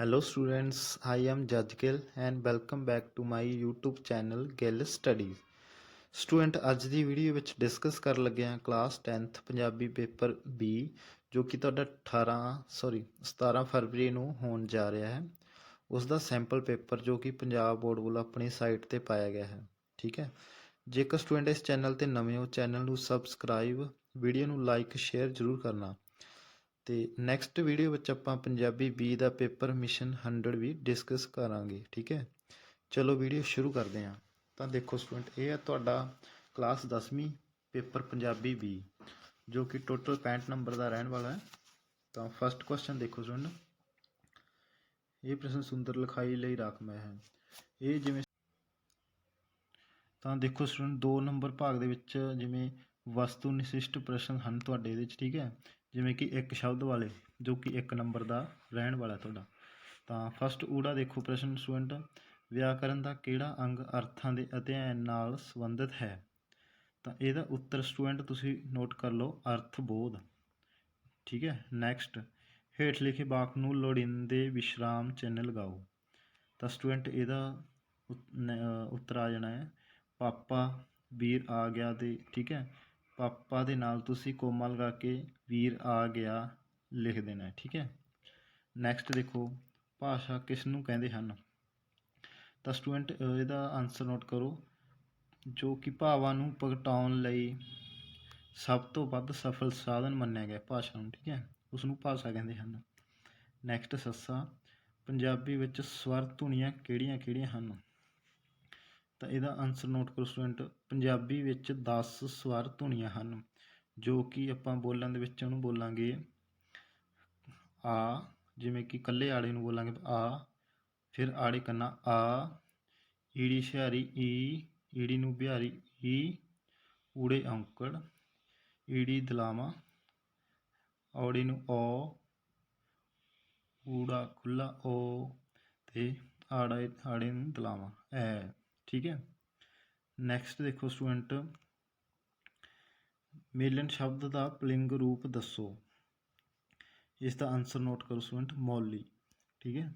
Hello students, I am Judge Gill and welcome back to my YouTube channel Gill Studies. Student ਅੱਜ ਦੀ video ਵਿੱਚ discuss ਕਰਨ ਲੱਗੇ ਹਾਂ class 10th Punjabi paper B ਜੋ ਕਿ ਤੁਹਾਡਾ 18 ਸੌਰੀ 17 ਫਰਵਰੀ ਨੂੰ ਹੋਣ ਜਾ ਰਿਹਾ ਹੈ। ਉਸ ਦਾ ਸੈਂਪਲ ਪੇਪਰ ਜੋ ਕਿ ਪੰਜਾਬ ਬੋਰਡ ਵੱਲੋਂ ਆਪਣੀ ਸਾਈਟ ਤੇ ਪਾਇਆ ਗਿਆ ਹੈ। ਠੀਕ ਹੈ? ਜੇਕਰ ਸਟੂਡੈਂਟ ਇਸ ਚੈਨਲ ਤੇ ਨਵੇਂ ਹੋ ਚੈਨਲ ਨੂੰ ਸਬਸਕ੍ਰਾਈਬ ਵੀਡੀਓ ਨੂੰ ਲਾਈਕ ਸ਼ੇਅਰ ਜ਼ਰੂਰ ਕਰਨਾ। ਅਤੇ ਨੈਕਸਟ ਵੀਡੀਓ ਵਿੱਚ ਆਪਾਂ ਪੰਜਾਬੀ ਬੀ ਦਾ ਪੇਪਰ ਮਿਸ਼ਨ 100 ਵੀ ਡਿਸਕਸ ਕਰਾਂਗੇ, ਠੀਕ ਹੈ? ਚਲੋ ਵੀਡੀਓ ਸ਼ੁਰੂ ਕਰਦੇ ਹਾਂ। ਤਾਂ ਦੇਖੋ ਸਟੂਡੈਂਟ ਇਹ ਹੈ ਤੁਹਾਡਾ ਕਲਾਸ 10ਵੀਂ ਪੇਪਰ ਪੰਜਾਬੀ ਬੀ ਜੋ ਕਿ ਟੋਟਲ 65 ਨੰਬਰ ਦਾ ਰਹਿਣ ਵਾਲਾ ਹੈ। ਤਾਂ ਫਸਟ ਕੁਐਸਚਨ ਦੇਖੋ ਸਟੂਡੈਂਟ ਇਹ ਪ੍ਰਸ਼ਨ ਸੁੰਦਰ ਲਿਖਾਈ ਲਈ ਰਾਖਮੈ ਹੈ। ਇਹ ਜਿਵੇਂ ਤਾਂ ਦੇਖੋ ਸਟੂਡੈਂਟ 2 ਨੰਬਰ ਭਾਗ ਦੇ ਵਿੱਚ ਜਿਵੇਂ ਵਸਤੂ ਨਿਸ਼ਿਸ਼ਟ ਪ੍ਰਸ਼ਨ ਹਨ ਤੁਹਾਡੇ ਇਹਦੇ ਵਿੱਚ, ਠੀਕ ਹੈ? ਜਿਵੇਂ ਕਿ ਇੱਕ ਸ਼ਬਦ ਵਾਲੇ, ਜੋ ਕਿ ਇੱਕ ਨੰਬਰ ਦਾ ਰਹਿਣ ਵਾਲਾ ਤੁਹਾਡਾ। ਤਾਂ ਫਸਟ ਊੜਾ ਦੇਖੋ ਪ੍ਰਸ਼ਨ ਸਟੂਡੈਂਟ ਵਿਆਕਰਨ ਦਾ ਕਿਹੜਾ ਅੰਗ ਅਰਥਾਂ ਦੇ ਅਧਿਐਨ ਨਾਲ ਸੰਬੰਧਿਤ ਹੈ? ਤਾਂ ਇਹਦਾ ਉੱਤਰ ਸਟੂਡੈਂਟ ਤੁਸੀਂ ਨੋਟ ਕਰ ਲਓ ਅਰਥ ਬੋਧ ਠੀਕ ਹੈ? ਨੈਕਸਟ ਹੇਠ ਲਿਖੇ ਵਾਕ ਨੂੰ ਲੋੜੀਂਦੇ ਵਿਸ਼ਰਾਮ ਚਿੰਨ੍ਹ ਲਗਾਓ। ਤਾਂ ਸਟੂਡੈਂਟ ਇਹਦਾ ਉੱਤਰ ਆ ਜਾਣਾ ਹੈ। ਪਾਪਾ, ਵੀਰ ਆ ਗਿਆ ਦੇ ਠੀਕ ਹੈ? ਪਾਪਾ ਦੇ ਨਾਲ ਤੁਸੀਂ ਕੋਮਾ ਲਗਾ ਕੇ ਵੀਰ ਆ ਗਿਆ ਲਿਖ ਦੇਣਾ, ਠੀਕ ਹੈ? ਨੈਕਸਟ ਦੇਖੋ, ਭਾਸ਼ਾ ਕਿਸ ਨੂੰ ਕਹਿੰਦੇ ਹਨ? ਤਾਂ ਸਟੂਡੈਂਟ ਇਹਦਾ ਆਨਸਰ ਨੋਟ ਕਰੋ, ਜੋ ਕਿ ਭਾਵਾਂ ਨੂੰ ਪ੍ਰਗਟਾਉਣ ਲਈ ਸਭ ਤੋਂ ਵੱਧ ਸਫਲ ਸਾਧਨ ਮੰਨਿਆ ਗਿਆ ਭਾਸ਼ਾ ਨੂੰ, ਠੀਕ ਹੈ? ਉਸ ਨੂੰ ਭਾਸ਼ਾ ਕਹਿੰਦੇ ਹਨ। ਨੈਕਸਟ ਸੱਸਾ, ਪੰਜਾਬੀ ਵਿੱਚ ਸਵਰ ਧੁਨੀਆਂ ਕਿਹੜੀਆਂ ਕਿਹੜੀਆਂ ਹਨ? ਤਾਂ ਇਹਦਾ ਆਨਸਰ ਨੋਟ ਕਰੋ ਸਟੂਡੈਂਟ ਪੰਜਾਬੀ ਵਿੱਚ 10 ਸਵਰ ਧੁਨੀਆਂ ਹਨ, ਜੋ ਕਿ ਆਪਾਂ ਬੋਲਣ ਦੇ ਵਿੱਚ ਉਹਨੂੰ ਬੋਲਾਂਗੇ ਆ, ਜਿਵੇਂ ਕਿ ਕੱਲੇ ਆੜੇ ਨੂੰ ਬੋਲਾਂਗੇ ਆ, ਫਿਰ ਆੜੇ ਕੰਨਾ ਆ, ਈੜੀ ਸ਼ਿਆਰੀ ਈ, ਈੜੀ ਨੂੰ ਬਿਹਾਰੀ ਈ, ਊੜੇ ਔਂਕੜ, ਈੜੀ ਦਲਾਮਾ ਔੜੀ ਨੂੰ ਔ ਊੜਾ ਖੁੱਲਾ ਓ ਤੇ ਆੜੇ ਆੜੇ ਨੂੰ ਦਲਾਮਾ ਐ। ਠੀਕ ਹੈ। ਨੈਕਸਟ ਦੇਖੋ ਸਟੂਡੈਂਟ ਮੇਲਨ ਸ਼ਬਦ ਦਾ ਪਲਿੰਗ ਰੂਪ ਦੱਸੋ। ਇਸ ਦਾ ਆਨਸਰ ਨੋਟ ਕਰੋ ਸਟੂਡੈਂਟ ਮੌਲੀ, ਠੀਕ ਹੈ।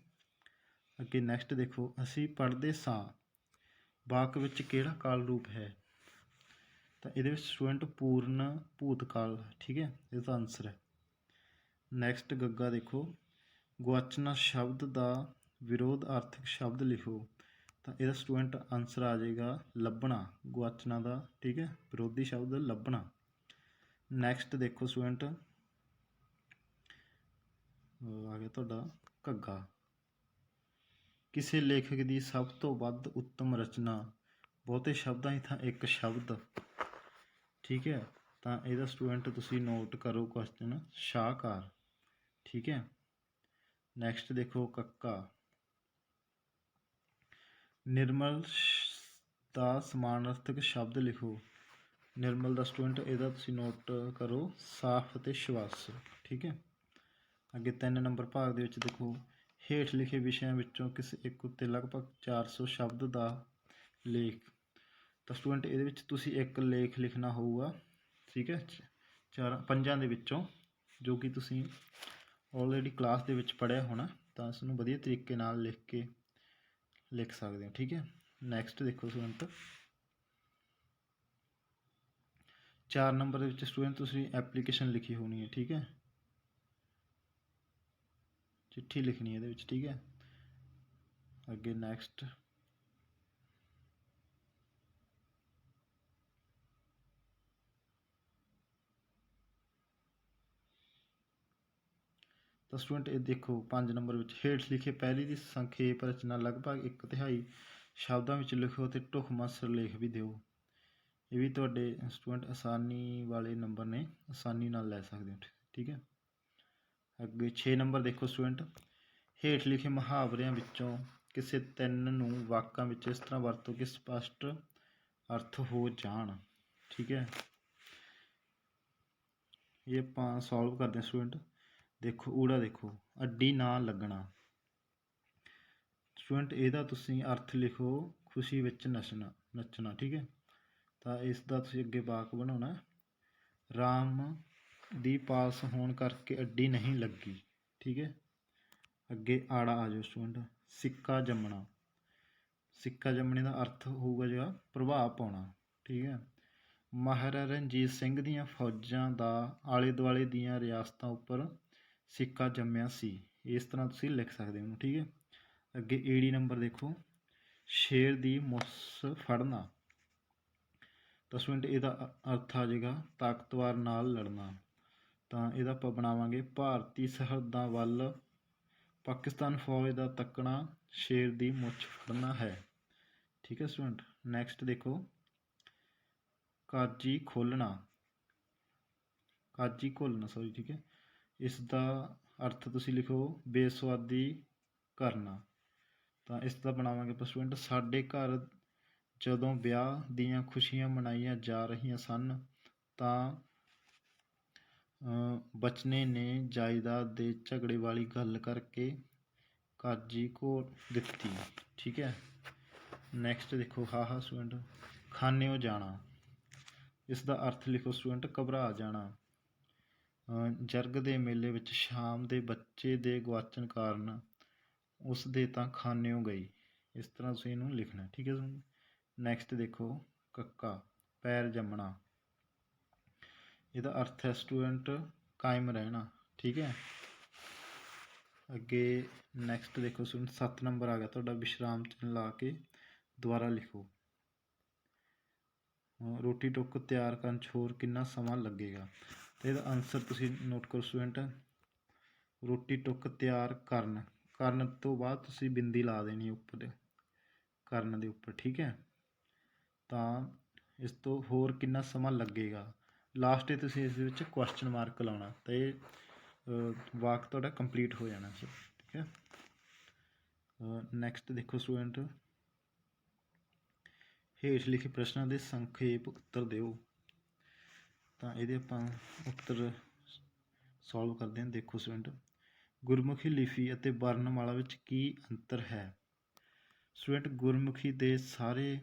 ਅੱਗੇ ਨੈਕਸਟ ਦੇਖੋ, ਅਸੀਂ ਪੜ੍ਹਦੇ ਸਾਂ। ਵਾਕ ਵਿੱਚ ਕਿਹੜਾ ਕਾਲ ਰੂਪ ਹੈ? ਤਾਂ ਇਹਦੇ ਵਿੱਚ ਸਟੂਡੈਂਟ ਪੂਰਨ, ਭੂਤਕਾਲ, ਠੀਕ ਹੈ, ਇਹਦਾ ਆਨਸਰ ਹੈ। ਨੈਕਸਟ ਗੱਗਾ ਦੇਖੋ, ਗੁਆਚਨਾ ਸ਼ਬਦ ਦਾ ਵਿਰੋਧ ਵਿਰੋਧਾਰਥਕ ਸ਼ਬਦ ਲਿਖੋ। ਤਾਂ ਇਹਦਾ ਸਟੂਡੈਂਟ ਆਨਸਰ ਆ ਜਾਏਗਾ ਲੱਭਣਾ ਗੁਆਚਨਾ ਦਾ, ਠੀਕ ਹੈ, ਵਿਰੋਧੀ ਸ਼ਬਦ ਲੱਭਣਾ। ਨੈਕਸਟ ਦੇਖੋ ਸਟੂਡੈਂਟ। ਆ ਗਿਆ ਤੁਹਾਡਾ ਘੱਗਾ। ਕਿਸੇ ਲੇਖਕ ਦੀ ਸਭ ਤੋਂ ਵੱਧ ਉੱਤਮ ਰਚਨਾ। ਬਹੁਤੇ ਸ਼ਬਦਾਂ ਹੀ ਤਾਂ ਇੱਕ ਸ਼ਬਦ। ਠੀਕ ਹੈ, ਤਾਂ ਇਹਦਾ ਸਟੂਡੈਂਟ ਤੁਸੀਂ ਨੋਟ ਕਰੋ ਕੁਐਸਚਨ ਸ਼ਾਹਕਾਰ। ਠੀਕ ਹੈ ਨੈਕਸਟ ਦੇਖੋ ਕੱਕਾ। ਨਿਰਮਲ ਦਾ ਸਮਾਨਾਰਥਕ ਸ਼ਬਦ ਲਿਖੋ। ਨਿਰਮਲ ਦਾ ਸਟੂਡੈਂਟ, ਇਹਦਾ ਤੁਸੀਂ ਨੋਟ ਕਰੋ, ਸਾਫ਼ ਅਤੇ ਸ਼ਵਾਸ। ਠੀਕ ਹੈ? ਅੱਗੇ ਤਿੰਨ ਨੰਬਰ ਭਾਗ ਦੇ ਵਿੱਚ ਦੇਖੋ। ਹੇਠ ਲਿਖੇ ਵਿਸ਼ਿਆਂ ਵਿੱਚੋਂ ਕਿਸੇ ਇੱਕ ਉੱਤੇ ਲਗਭਗ 400 ਸ਼ਬਦ ਦਾ ਲੇਖ। ਤਾਂ ਸਟੂਡੈਂਟ, ਇਹਦੇ ਵਿੱਚ ਤੁਸੀਂ ਇੱਕ ਲੇਖ ਲਿਖਣਾ ਹੋਊਗਾ। ਠੀਕ ਹੈ? ਚ- ਚਾਰ, ਪੰਜਾਂ ਦੇ ਵਿੱਚੋਂ, ਜੋ ਕਿ ਤੁਸੀਂ ਆਲਰੇਡੀ ਕਲਾਸ ਦੇ ਵਿੱਚ ਪੜ੍ਹਿਆ ਹੋਣਾ, ਤਾਂ ਇਸ ਨੂੰ ਵਧੀਆ ਤਰੀਕੇ ਨਾਲ ਲਿਖ ਕੇ ਲਿਖ ਸਕਦੇ ਹੋ, ਠੀਕ ਹੈ? ਨੈਕਸਟ ਦੇਖੋ ਸਟੂਡੈਂਟ ਚਾਰ ਨੰਬਰ ਦੇ ਵਿੱਚ ਸਟੂਡੈਂਟ ਤੁਸੀਂ ਐਪਲੀਕੇਸ਼ਨ ਲਿਖੀ ਹੋਣੀ ਹੈ, ਠੀਕ ਹੈ? ਚਿੱਠੀ ਲਿਖਣੀ ਹੈ ਇਹਦੇ ਵਿੱਚ, ਠੀਕ ਹੈ? ਅੱਗੇ ਨੈਕਸਟ ਤਾਂ ਸਟੂਡੈਂਟ ਇਹ ਦੇਖੋ 5 ਨੰਬਰ ਵਿੱਚ ਹੇਠ ਲਿਖੇ ਪਹਿਲੀ ਦੀ ਸੰਖੇਪ ਰਚਨਾ ਲਗਭਗ ਇੱਕ ਤਿਹਾਈ ਸ਼ਬਦਾਂ ਵਿੱਚ ਲਿਖੋ ਤੇ ਢੁਕਵਾਂ ਸਿਰਲੇਖ ਵੀ ਦਿਓ। ਇਹ ਵੀ ਤੁਹਾਡੇ ਸਟੂਡੈਂਟ ਆਸਾਨੀ ਵਾਲੇ ਨੰਬਰ ਨੇ, ਆਸਾਨੀ ਨਾਲ ਲੈ ਸਕਦੇ ਹੋ, ਠੀਕ ਹੈ? ਅੱਗੇ 6 ਨੰਬਰ ਦੇਖੋ ਸਟੂਡੈਂਟ। ਹੇਠ ਲਿਖੇ ਮੁਹਾਵਰਿਆਂ ਵਿੱਚੋਂ ਕਿਸੇ ਤਿੰਨ ਨੂੰ ਵਾਕਾਂ ਵਿੱਚ ਇਸ ਤਰ੍ਹਾਂ ਵਰਤੋ ਕਿ ਸਪਸ਼ਟ ਅਰਥ ਹੋ ਜਾਣ, ਠੀਕ ਹੈ? ਇਹ ਆਪਾਂ ਸੋਲਵ ਕਰਦੇ ਹਾਂ ਸਟੂਡੈਂਟ। ਦੇਖੋ, ਊੜਾ ਦੇਖੋ, ਅੱਡੀ ਨਾ ਲੱਗਣਾ। ਸਟੂਡੈਂਟ, ਇਹਦਾ ਤੁਸੀਂ ਅਰਥ ਲਿਖੋ, ਖੁਸ਼ੀ ਵਿੱਚ ਨੱਚਣਾ ਨੱਚਣਾ, ਠੀਕ ਹੈ? ਤਾਂ ਇਸ ਦਾ ਤੁਸੀਂ ਅੱਗੇ ਵਾਕ ਬਣਾਉਣਾ ਰਾਮ ਦੀ ਪਾਸ ਹੋਣ ਕਰਕੇ ਅੱਡੀ ਨਹੀਂ ਲੱਗੀ, ਠੀਕ ਹੈ? ਅੱਗੇ ਆੜਾ ਆ ਜਾਓ ਸਟੂਡੈਂਟ, ਸਿੱਕਾ ਜੰਮਣਾ। ਸਿੱਕਾ ਜੰਮਣੇ ਦਾ ਅਰਥ ਹੋਊਗਾ ਜਿਹੜਾ, ਪ੍ਰਭਾਵ ਪਾਉਣਾ, ਠੀਕ ਹੈ? ਮਹਾਰਾਜਾ ਰਣਜੀਤ ਸਿੰਘ ਦੀਆਂ ਫੌਜਾਂ ਦਾ ਆਲੇ ਦੁਆਲੇ ਦੀਆਂ ਰਿਆਸਤਾਂ ਉੱਪਰ ਸਿੱਕਾ ਜੰਮਿਆ ਸੀ। ਇਸ ਤਰ੍ਹਾਂ ਤੁਸੀਂ ਲਿਖ ਸਕਦੇ ਹੋ। ਠੀਕ ਹੈ। ਅੱਗੇ ਏਡੀ ਨੰਬਰ ਦੇਖੋ। ਸ਼ੇਰ ਦੀ ਮੁੱਸ ਫੜਨਾ। ਤਾਂ ਸਟੂਡੈਂਟ ਇਹਦਾ ਅਰਥ ਆ ਜਾਏਗਾ ਤਾਕਤਵਰ ਨਾਲ ਲੜਨਾ। ਤਾਂ ਇਹਦਾ ਆਪਾਂ ਬਣਾਵਾਂਗੇ ਭਾਰਤੀ ਸਰਹੱਦਾਂ ਵੱਲ। ਪਾਕਿਸਤਾਨ ਫੌਜ ਦਾ ਤੱਕਣਾ ਸ਼ੇਰ ਦੀ ਮੁੱਛ ਫੜਨਾ ਹੈ। ਠੀਕ ਹੈ ਸਟੂਡੈਂਟ ਨੈਕਸਟ ਦੇਖੋ। ਕਾਜੀ ਖੋਲਣਾ ਕਾਜੀ ਖੋਲਣਾ ਸੌਰੀ ਠੀਕ ਹੈ। ਇਸ ਦਾ ਅਰਥ ਤੁਸੀਂ ਲਿਖੋ ਬੇਸੁਆਦੀ ਕਰਨਾ। ਤਾਂ ਇਸ ਦਾ ਬਣਾਵਾਂਗੇ ਆਪਾਂ ਸਟੂਡੈਂਟ ਸਾਡੇ ਘਰ ਜਦੋਂ ਵਿਆਹ ਦੀਆਂ ਖੁਸ਼ੀਆਂ ਮਨਾਈਆਂ ਜਾ ਰਹੀਆਂ ਸਨ, ਤਾਂ ਬਚਨੇ ਨੇ ਜਾਇਦਾਦ ਦੇ ਝਗੜੇ ਵਾਲੀ ਗੱਲ ਕਰਕੇ ਕਾਜੀ ਕੋ ਦਿੱਤੀ। ਠੀਕ ਹੈ? ਨੈਕਸਟ ਦੇਖੋ, ਹਾ ਹਾ ਸਟੂਡੈਂਟ ਖਾਨਿਓ ਜਾਣਾ। ਇਸ ਦਾ ਅਰਥ ਲਿਖੋ ਸਟੂਡੈਂਟ ਘਬਰਾ ਜਾਣਾ। ਜਰਗ ਦੇ ਮੇਲੇ ਵਿੱਚ ਸ਼ਾਮ ਦੇ ਬੱਚੇ ਦੇ ਗਵਾਚਣ ਕਾਰਨ ਉਸ ਦੇ ਤਾਂ ਖਾਨਿਓ ਗਈ। ਇਸ ਤਰ੍ਹਾਂ ਤੁਸੀਂ ਇਹਨੂੰ ਲਿਖਣਾ ਠੀਕ ਹੈ ਨੈਕਸਟ ਦੇਖੋ, ਕੱਕਾ, ਪੈਰ ਜੰਮਣਾ। ਇਹਦਾ ਅਰਥ ਹੈ ਸਟੂਡੈਂਟ ਕਾਇਮ ਰਹਿਣਾ। ਠੀਕ ਹੈ। ਅੱਗੇ ਨੈਕਸਟ ਦੇਖੋ ਸਟੂਡੈਂਟ 7 ਨੰਬਰ ਆ ਗਿਆ ਤੁਹਾਡਾ। ਵਿਸ਼ਰਾਮ ਚਿੰਨ੍ਹ ਲਾ ਕੇ ਦੁਬਾਰਾ ਲਿਖੋ। ਰੋਟੀ ਟੁੱਕ ਤਿਆਰ ਕਰਨ 'ਚ ਹੋਰ ਕਿੰਨਾ ਸਮਾਂ ਲੱਗੇਗਾ? ਤੇ ਇਹਦਾ ਆਨਸਰ ਤੁਸੀਂ ਨੋਟ ਕਰੋ ਸਟੂਡੈਂਟ ਰੋਟੀ ਟੁੱਕ ਤਿਆਰ ਕਰਨ। ਕਰਨ ਤੋਂ ਬਾਅਦ ਤੁਸੀਂ ਬਿੰਦੀ ਲਾ ਦੇਣੀ ਉੱਪਰ ਕਰਨ ਦੇ ਉੱਪਰ, ਠੀਕ ਹੈ? ਤਾਂ ਇਸ ਤੋਂ ਹੋਰ ਕਿੰਨਾ ਸਮਾਂ ਲੱਗੇਗਾ? ਲਾਸਟ 'ਤੇ ਤੁਸੀਂ ਇਸ ਦੇ ਵਿੱਚ ਕੁਐਸਚਨ ਮਾਰਕ ਲਾਉਣਾ। ਤੇ ਵਾਕ ਤੁਹਾਡਾ ਕੰਪਲੀਟ ਹੋ ਜਾਣਾ ਸਰ, ਠੀਕ ਹੈ? ਨੈਕਸਟ ਦੇਖੋ ਸਟੂਡੈਂਟ ਹੇਠ ਲਿਖੇ ਪ੍ਰਸ਼ਨਾਂ ਦੇ ਸੰਖੇਪ ਉੱਤਰ ਦਿਓ। ਤਾਂ ਇਹਦੇ ਆਪਾਂ ਉੱਤਰ ਸੋਲਵ ਕਰਦੇ ਹਾਂ। ਦੇਖੋ ਸਟੂਡੈਂਟ ਗੁਰਮੁਖੀ ਲਿਪੀ ਅਤੇ ਵਰਣਮਾਲਾ ਵਿੱਚ ਕੀ ਅੰਤਰ ਹੈ? ਸਟੂਡੈਂਟ ਗੁਰਮੁਖੀ ਦੇ ਸਾਰੇ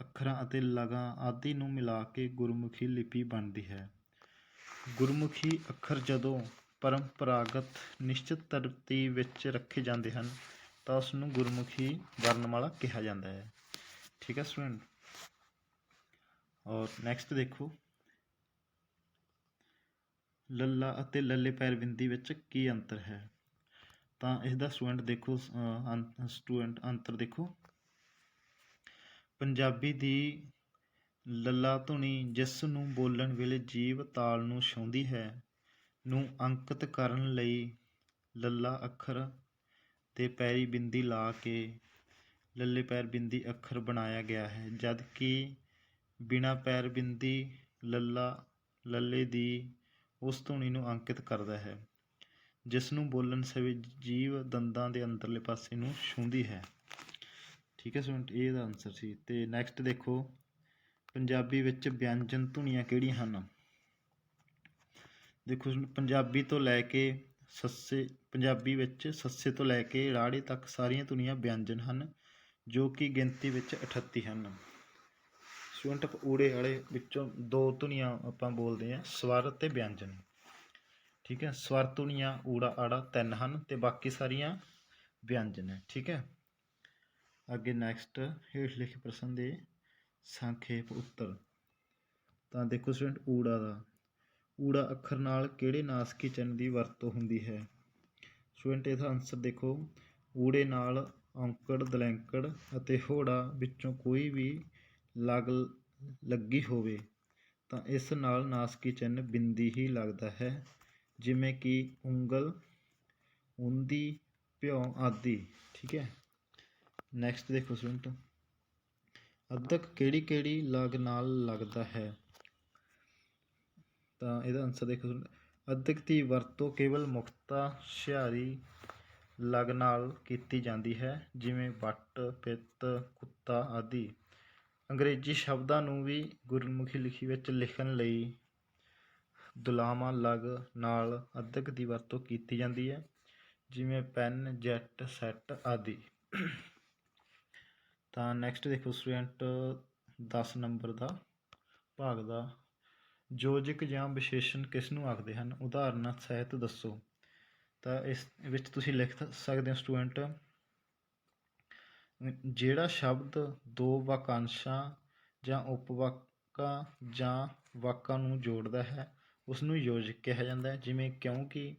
ਅੱਖਰਾਂ ਅਤੇ ਲਗਾਂ ਆਦਿ ਨੂੰ ਮਿਲਾ ਕੇ ਗੁਰਮੁਖੀ ਲਿਪੀ ਬਣਦੀ ਹੈ। ਗੁਰਮੁਖੀ ਅੱਖਰ ਜਦੋਂ ਪਰੰਪਰਾਗਤ ਨਿਸ਼ਚਿਤ ਤਰਤੀਬ ਵਿੱਚ ਰੱਖੇ ਜਾਂਦੇ ਹਨ, ਤਾਂ ਉਸ ਨੂੰ ਗੁਰਮੁਖੀ ਵਰਣਮਾਲਾ ਕਿਹਾ ਜਾਂਦਾ ਹੈ। ਠੀਕ ਹੈ ਸਟੂਡੈਂਟ ਔਰ ਨੈਕਸਟ ਦੇਖੋ। ਲੱਲਾ ਅਤੇ ਲੱਲੇ ਪੈਰ ਬਿੰਦੀ ਵਿੱਚ ਕੀ ਅੰਤਰ ਹੈ? ਤਾਂ ਇਸ ਦਾ ਸਟੂਡੈਂਟ ਦੇਖੋ ਸਟੂਡੈਂਟ ਅੰਤਰ ਦੇਖੋ। ਪੰਜਾਬੀ ਦੀ ਲੱਲਾ ਧੁਨੀ ਜਿਸ ਨੂੰ ਬੋਲਣ ਵੇਲੇ ਜੀਵ ਤਾਲ ਨੂੰ ਛਾਉਂਦੀ ਹੈ, ਨੂੰ ਅੰਕਿਤ ਕਰਨ ਲਈ ਲੱਲਾ ਅੱਖਰ ਤੇ ਪੈਰੀ ਬਿੰਦੀ ਲਾ ਕੇ ਲੱਲੇ ਪੈਰ ਬਿੰਦੀ ਅੱਖਰ ਬਣਾਇਆ ਗਿਆ ਹੈ, ਜਦ ਕਿ ਬਿਨਾ ਪੈਰ ਬਿੰਦੀ ਲੱਲਾ, ਲੱਲੇ ਦੀ ਉਸ ਧੁਨੀ ਨੂੰ ਅੰਕਿਤ ਕਰਦਾ ਹੈ ਜਿਸ ਨੂੰ ਬੋਲਣ ਸਮੇਂ ਜੀਵ ਦੰਦਾਂ ਦੇ ਅੰਦਰਲੇ ਪਾਸੇ ਨੂੰ ਛੂੰਹਦੀ ਹੈ। ਠੀਕ ਹੈ ਸਟੂਡੈਂਟ ਇਹ ਦਾ ਆਨਸਰ ਸੀ। ਤੇ ਨੈਕਸਟ ਦੇਖੋ, ਪੰਜਾਬੀ ਵਿੱਚ ਵਿਅੰਜਨ ਧੁਨੀਆਂ ਕਿਹੜੀਆਂ ਹਨ? ਦੇਖੋ ਪੰਜਾਬੀ ਤੋਂ ਲੈ ਕੇ ਸੱਸੇ, ਪੰਜਾਬੀ ਵਿੱਚ ਸੱਸੇ ਤੋਂ ਲੈ ਕੇ ਰਾੜੇ ਤੱਕ ਸਾਰੀਆਂ ਧੁਨੀਆਂ ਵਿਅੰਜਨ ਹਨ, ਜੋ ਕਿ ਗਿਣਤੀ ਵਿੱਚ 38 ਹਨ। ਸਟੂਡੈਂਟ ਊੜੇ ਵਾਲੇ ਵਿੱਚੋਂ ਦੋ ਧੁਨੀਆਂ ਆਪਾਂ ਬੋਲਦੇ ਹਾਂ, ਸਵਰ ਤੇ ਵਿਅੰਜਨ। ਠੀਕ ਹੈ, ਸਵਰ, ਧੁਨੀਆਂ, ਊੜਾ, ਆੜਾ ਤਿੰਨ ਹਨ ਤੇ ਬਾਕੀ ਸਾਰੀਆਂ ਵਿਅੰਜਨ ਹੈ। ਠੀਕ ਹੈ। ਅੱਗੇ ਨੈਕਸਟ ਹੇਠ ਲਿਖੇ ਪ੍ਰਸ਼ਨ ਦੇ ਸੰਖੇਪ ਉੱਤਰ। ਤਾਂ ਦੇਖੋ ਸਟੂਡੈਂਟ, ਊੜਾ ਦਾ। ਊੜਾ ਅੱਖਰ ਨਾਲ ਕਿਹੜੇ ਨਾਸਕੀ ਚਿੰਨ੍ਹ ਦੀ ਵਰਤੋਂ ਹੁੰਦੀ ਹੈ? ਸਟੂਡੈਂਟ, ਇਹਦਾ ਆਨਸਰ ਦੇਖੋ। ਊੜੇ ਨਾਲ ਔਂਕੜ, ਦਲੈਂਕੜ ਅਤੇ ਹੋੜਾ ਵਿੱਚੋਂ ਕੋਈ ਵੀ ਲੱਗ ਲੱਗੀ ਹੋਵੇ ਤਾਂ ਇਸ ਨਾਲ ਨਾਸਕੀ ਚਿੰਨ੍ਹ ਬਿੰਦੀ ਹੀ ਲੱਗਦਾ ਹੈ ਜਿਵੇਂ ਕਿ ਉਂਗਲ ਉਂਦੀ ਭਿਉ ਆਦਿ। ਠੀਕ ਹੈ? ਨੈਕਸਟ ਦੇਖੋ ਸਟੂਡੈਂਟ ਅੱਧਕ ਕਿਹੜੀ ਕਿਹੜੀ ਲਗ ਨਾਲ ਲੱਗਦਾ ਹੈ? ਤਾਂ ਇਹਦਾ ਆਨਸਰ ਦੇਖੋ student, ਦੀ ਵਰਤੋਂ ਕੇਵਲ ਮੁਖਤਾ ਹੁਸ਼ਿਆਰੀ ਲਗ ਨਾਲ ਕੀਤੀ ਜਾਂਦੀ ਹੈ ਜਿਵੇਂ ਵੱਟ ਪਿੱਤ ਕੁੱਤਾ ਆਦਿ। ਅੰਗਰੇਜ਼ੀ ਸ਼ਬਦਾਂ ਨੂੰ ਵੀ ਗੁਰਮੁਖੀ ਲਿਖੀ ਵਿੱਚ ਲਿਖਣ ਲਈ ਦੁਲਾਵਾਂ ਲਗ ਨਾਲ ਅੱਧਕ ਦੀ ਵਰਤੋਂ ਕੀਤੀ ਜਾਂਦੀ ਹੈ, ਜਿਵੇਂ ਪੈਨ ਜੈਟ ਸੈੱਟ ਆਦਿ। ਤਾਂ ਨੈਕਸਟ ਦੇਖੋ ਸਟੂਡੈਂਟ 10 ਨੰਬਰ ਦਾ ਭਾਗ ਦਾ। ਯੋਜਕ ਜਾਂ ਵਿਸ਼ੇਸ਼ਣ ਕਿਸ ਨੂੰ ਆਖਦੇ ਹਨ? ਉਦਾਹਰਨਾਂ ਸਹਿਤ ਦੱਸੋ। ਤਾਂ ਇਸ ਵਿੱਚ ਤੁਸੀਂ ਲਿਖ ਸਕਦੇ ਹੋ ਸਟੂਡੈਂਟ ਜਿਹੜਾ ਸ਼ਬਦ ਦੋ ਵਾਕਾਂਸ਼ਾਂ ਜਾਂ ਉਪਵਾਕਾਂ ਜਾਂ ਵਾਕਾਂ ਨੂੰ ਜੋੜਦਾ ਹੈ ਉਸ ਨੂੰ ਯੋਜਕ ਕਿਹਾ ਜਾਂਦਾ ਹੈ, ਜਿਵੇਂ ਕਿਉਂਕਿ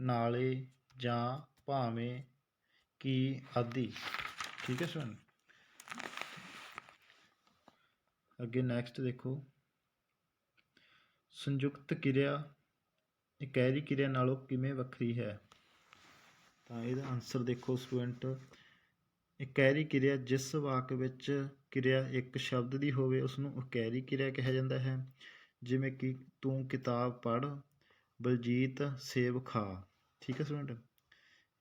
ਨਾਲੇ ਜਾਂ ਭਾਵੇਂ ਕਿ ਆਦਿ। ਠੀਕ ਹੈ ਸਟੂਡੈਂਟ ਅੱਗੇ ਨੈਕਸਟ ਦੇਖੋ। ਸੰਯੁਕਤ ਕਿਰਿਆ, ਇਕਹਿਰੀ ਕਿਰਿਆ ਨਾਲੋਂ ਕਿਵੇਂ ਵੱਖਰੀ ਹੈ? ਤਾਂ ਇਹਦਾ ਆਨਸਰ ਦੇਖੋ ਸਟੂਡੈਂਟ ਇਕੈਰੀ ਕਿਰਿਆ ਜਿਸ ਵਾਕ ਵਿੱਚ ਕਿਰਿਆ ਇੱਕ ਸ਼ਬਦ ਦੀ ਹੋਵੇ ਉਸ ਨੂੰ ਇਕਾਰੀ ਕਿਰਿਆ ਕਿਹਾ ਜਾਂਦਾ ਹੈ। ਜਿਵੇਂ ਕਿ ਤੂੰ ਕਿਤਾਬ ਪੜ੍ਹ, ਬਲਜੀਤ ਸੇਬ ਖਾ। ਠੀਕ ਹੈ ਸਟੂਡੈਂਟ?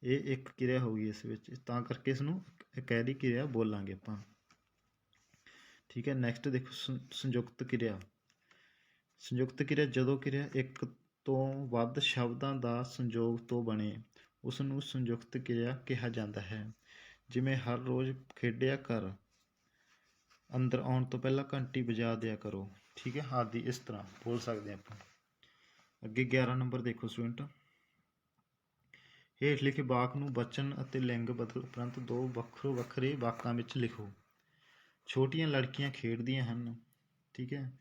ਇਹ ਇੱਕ ਕਿਰਿਆ ਹੋਊਗੀ ਇਸ ਵਿੱਚ। ਤਾਂ ਕਰਕੇ ਇਸ ਨੂੰ ਇਕਾਰੀ ਕਿਰਿਆ ਬੋਲਾਂਗੇ ਆਪਾਂ। ਠੀਕ ਹੈ ਨੈਕਸਟ ਦੇਖੋ ਸੰਯੁਕਤ ਕਿਰਿਆ। ਸੰਯੁਕਤ ਕਿਰਿਆ ਜਦੋਂ ਕਿਰਿਆ ਇੱਕ ਤੋਂ ਵੱਧ ਸ਼ਬਦਾਂ ਦਾ ਸੰਯੋਗ ਤੋਂ ਬਣੇ ਉਸ ਨੂੰ ਸੰਯੁਕਤ ਕਿਰਿਆ ਕਿਹਾ ਜਾਂਦਾ ਹੈ। ਜਿਵੇਂ ਹਰ ਰੋਜ਼ ਖੇਡਿਆ ਕਰ, ਅੰਦਰ ਆਉਣ ਤੋਂ ਪਹਿਲਾਂ ਘੰਟੀ ਵਜਾ ਦਿਆ ਕਰੋ। ਠੀਕ ਹੈ? ਆਦਿ ਇਸ ਤਰ੍ਹਾਂ ਬੋਲ ਸਕਦੇ ਹਾਂ ਆਪਾਂ। ਅੱਗੇ 11 ਨੰਬਰ ਦੇਖੋ ਸਟੂਡੈਂਟ। ਹੇਠ ਲਿਖੇ ਵਾਕ ਨੂੰ ਵਚਨ ਅਤੇ ਲਿੰਗ ਬਦਲ, ਉਪਰੰਤ ਦੋ ਵੱਖਰੋ ਵੱਖਰੇ ਵਾਕਾਂ ਵਿੱਚ ਲਿਖੋ। ਛੋਟੀਆਂ ਲੜਕੀਆਂ ਖੇਡਦੀਆਂ ਹਨ। ਠੀਕ ਹੈ?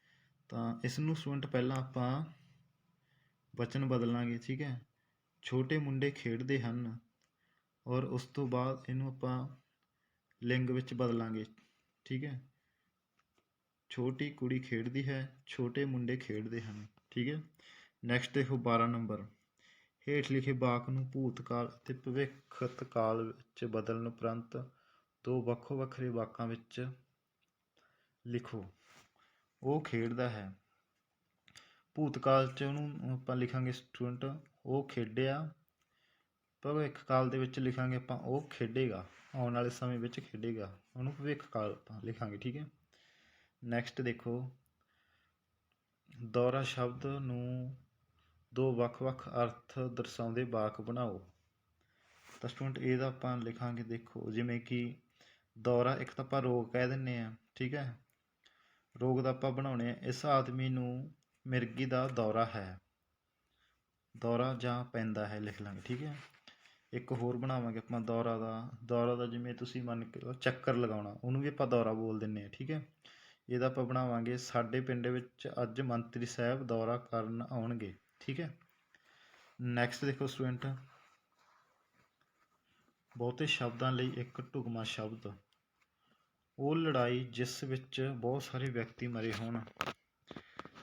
ਤਾਂ ਇਸ ਨੂੰ ਸਟੂਡੈਂਟ ਪਹਿਲਾਂ ਆਪਾਂ ਵਚਨ ਬਦਲਾਂਗੇ। ਠੀਕ ਹੈ? ਛੋਟੇ ਮੁੰਡੇ ਖੇਡਦੇ ਹਨ। ਔਰ ਉਸ ਤੋਂ ਬਾਅਦ ਇਹਨੂੰ ਆਪਾਂ ਲਿੰਗ ਵਿੱਚ ਬਦਲਾਂਗੇ, ਠੀਕ ਹੈ? ਛੋਟੀ ਕੁੜੀ ਖੇਡਦੀ ਹੈ, ਛੋਟੇ ਮੁੰਡੇ ਖੇਡਦੇ ਹਨ, ਠੀਕ ਹੈ? ਨੈਕਸਟ ਦੇਖੋ 12 ਨੰਬਰ। ਹੇਠ ਲਿਖੇ ਵਾਕ ਨੂੰ ਭੂਤਕਾਲ ਅਤੇ ਭਵਿੱਖਤ ਕਾਲ ਵਿੱਚ ਬਦਲਣ ਉਪਰੰਤ ਦੋ ਵੱਖੋ ਵੱਖਰੇ ਵਾਕਾਂ ਵਿੱਚ ਲਿਖੋ। ਉਹ ਖੇਡਦਾ ਹੈ। ਭੂਤਕਾਲ 'ਚ ਉਹਨੂੰ ਆਪਾਂ ਲਿਖਾਂਗੇ ਸਟੂਡੈਂਟ ਉਹ ਖੇਡਿਆ ਭਵਿੱਖ ਕਾਲ ਦੇ ਵਿੱਚ ਲਿਖਾਂਗੇ ਆਪਾਂ, ਉਹ ਖੇਡੇਗਾ, ਆਉਣ ਵਾਲੇ ਸਮੇਂ ਵਿੱਚ ਖੇਡੇਗਾ। ਉਹਨੂੰ ਭਵਿੱਖ ਕਾਲ ਆਪਾਂ ਲਿਖਾਂਗੇ, ਠੀਕ ਹੈ? ਨੈਕਸਟ ਦੇਖੋ। ਦੌਰਾ ਸ਼ਬਦ ਨੂੰ ਦੋ ਵੱਖ-ਵੱਖ ਅਰਥ ਦਰਸਾਉਂਦੇ ਵਾਕ ਬਣਾਓ। ਤਾਂ ਸਟੂਡੈਂਟ ਇਹਦਾ ਆਪਾਂ ਲਿਖਾਂਗੇ, ਦੇਖੋ, ਜਿਵੇਂ ਕਿ ਦੌਰਾ, ਇੱਕ ਤਾਂ ਆਪਾਂ ਰੋਗ ਕਹਿ ਦਿੰਨੇ ਆ ਠੀਕ ਹੈ? ਰੋਗ ਦਾ ਆਪਾਂ ਬਣਾਉਣੇ ਆ ਇਸ ਆਦਮੀ ਨੂੰ ਮਿਰਗੀ ਦਾ ਦੌਰਾ ਹੈ। ਦੌਰਾ ਜਾਂ ਪੈਂਦਾ ਹੈ, ਲਿਖ ਲਾਂਗੇ, ਠੀਕ ਹੈ? ਇੱਕ ਹੋਰ ਬਣਾਵਾਂਗੇ ਆਪਾਂ ਦੌਰਾ ਦਾ। ਦੌਰਾ ਦਾ ਜਿਵੇਂ ਤੁਸੀਂ ਮੰਨ ਕੇ ਚੱਕਰ ਲਗਾਉਣਾ, ਉਹਨੂੰ ਵੀ ਆਪਾਂ ਦੌਰਾ ਬੋਲ ਦਿੰਨੇ ਆ, ਠੀਕ ਹੈ? ਇਹਦਾ ਆਪਾਂ ਬਣਾਵਾਂਗੇ, ਸਾਡੇ ਪਿੰਡ ਵਿੱਚ ਅੱਜ ਮੰਤਰੀ ਸਾਹਿਬ ਦੌਰਾ ਕਰਨ ਆਉਣਗੇ, ਠੀਕ ਹੈ? ਨੈਕਸਟ ਦੇਖੋ ਸਟੂਡੈਂਟ ਬਹੁਤੇ ਸ਼ਬਦਾਂ ਲਈ ਇੱਕ ਢੁਕਵਾਂ ਸ਼ਬਦ। ਉਹ ਲੜਾਈ ਜਿਸ ਵਿੱਚ ਬਹੁਤ ਸਾਰੇ ਵਿਅਕਤੀ ਮਰੇ ਹੋਣ,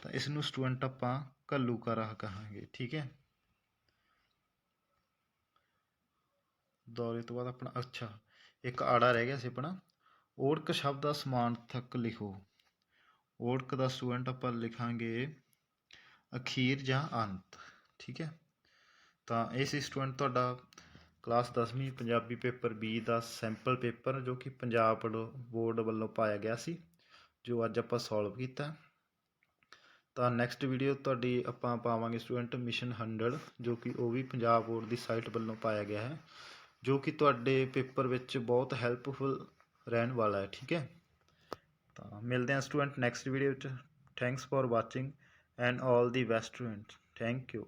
ਤਾਂ ਇਸ ਨੂੰ ਸਟੂਡੈਂਟ ਆਪਾਂ ਘੱਲੂਕਰਾ ਕਹਾਂਗੇ, ਠੀਕ ਹੈ? ਦੌਰੇ ਤੋਂ ਬਾਅਦ ਆਪਣਾ, ਅੱਛਾ, ਇੱਕ ਆੜਾ ਰਹਿ ਗਿਆ ਸੀ ਆਪਣਾ। ਓੜਕ ਸ਼ਬਦ ਦਾ ਸਮਾਨਥਕ ਲਿਖੋ। ਓੜਕ ਦਾ ਸਟੂਡੈਂਟ ਆਪਾਂ ਲਿਖਾਂਗੇ ਅਖੀਰ ਜਾਂ ਅੰਤ, ਠੀਕ ਹੈ? ਤਾਂ ਇਹ ਸੀ ਸਟੂਡੈਂਟ ਤੁਹਾਡਾ ਕਲਾਸ 10ਵੀਂ ਪੰਜਾਬੀ ਪੇਪਰ B ਦਾ ਸੈਂਪਲ ਪੇਪਰ ਜੋ ਕਿ ਪੰਜਾਬ ਬੋਰਡ ਵੱਲੋਂ ਪਾਇਆ ਗਿਆ ਸੀ, ਜੋ ਅੱਜ ਆਪਾਂ ਸੋਲਵ ਕੀਤਾ। ਤਾਂ ਨੈਕਸਟ ਵੀਡੀਓ ਤੁਹਾਡੀ ਆਪਾਂ ਪਾਵਾਂਗੇ ਸਟੂਡੈਂਟ ਮਿਸ਼ਨ 100 ਜੋ ਕਿ ਉਹ ਵੀ ਪੰਜਾਬ ਬੋਰਡ ਦੀ ਸਾਈਟ ਵੱਲੋਂ ਪਾਇਆ ਗਿਆ ਹੈ। ਜੋ ਕਿ ਤੁਹਾਡੇ ਪੇਪਰ ਵਿੱਚ ਬਹੁਤ ਹੈਲਪਫੁਲ ਰਹਿਣ ਵਾਲਾ ਹੈ, ਠੀਕ ਹੈ? ਤਾਂ ਮਿਲਦੇ ਹਾਂ ਸਟੂਡੈਂਟ ਨੈਕਸਟ ਵੀਡੀਓ ਵਿੱਚ। Thanks for watching and all the best student thank you